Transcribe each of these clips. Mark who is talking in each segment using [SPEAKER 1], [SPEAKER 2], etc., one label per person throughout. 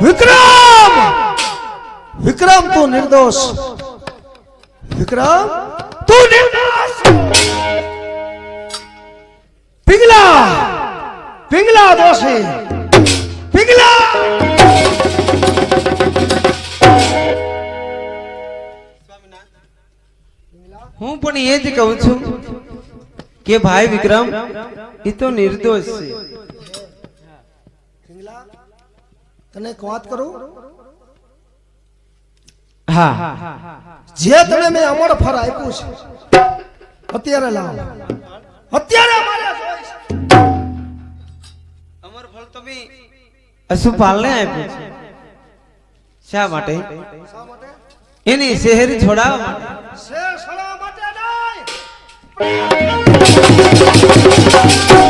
[SPEAKER 1] વિક્રમ! વિક્રમ, તું નિર્દોષ. વિક્રમ, તું નિર્દોષ. પિંગલા પિંગલા દોષી. પિંગલા!
[SPEAKER 2] હું પણ એ જ કહું છું કે ભાઈ વિક્રમ એ તો નિર્દોષ છે.
[SPEAKER 1] તને એક વાત કરું?
[SPEAKER 2] હા.
[SPEAKER 1] જે તને મેં અમર ફર આપ્યું છે અત્યારે લાવો. અત્યારે અમારે.
[SPEAKER 2] અમર ફળ તમે અશુપાલને આપ્યું છે? શા માટે? એની શહેર છોડાવવા માટે.
[SPEAKER 1] શહેર છોડાવવા માટે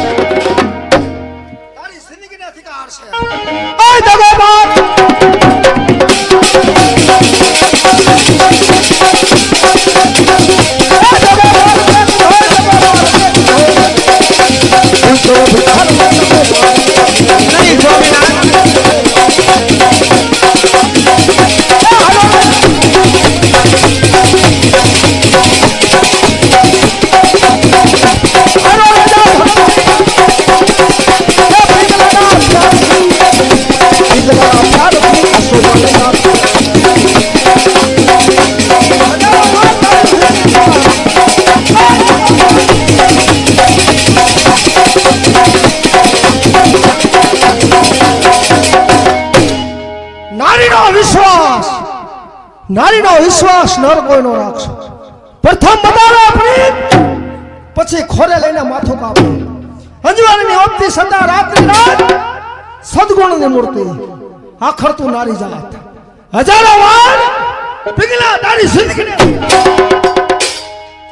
[SPEAKER 1] નહીં.
[SPEAKER 2] কার সে
[SPEAKER 1] નારીનો વિશ્વાસ નર કોઈનો રાખશો. પ્રથમ બતાવો આપણી, પછી ખોરે લઈને માથું કાપો. અંજવાળીની ઓપતી સદા રાત્રિ રાત સદગુણની મૂર્તિ આખર તું નારી જાત. હજારો વાર પિંગલા તારી જિંદગીને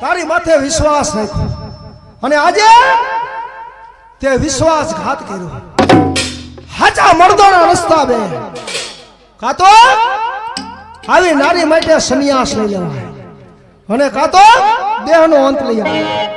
[SPEAKER 1] તારી માથે વિશ્વાસ રાખ્યો અને આજે તે વિશ્વાસઘાત કર્યો. હાચા મર્દોના રસ્તા બે. કાતો આવી નારી માટે સંન્યાસ લઈ લેવાય. અને કાં તો દેહનો અંત લઈ આવે.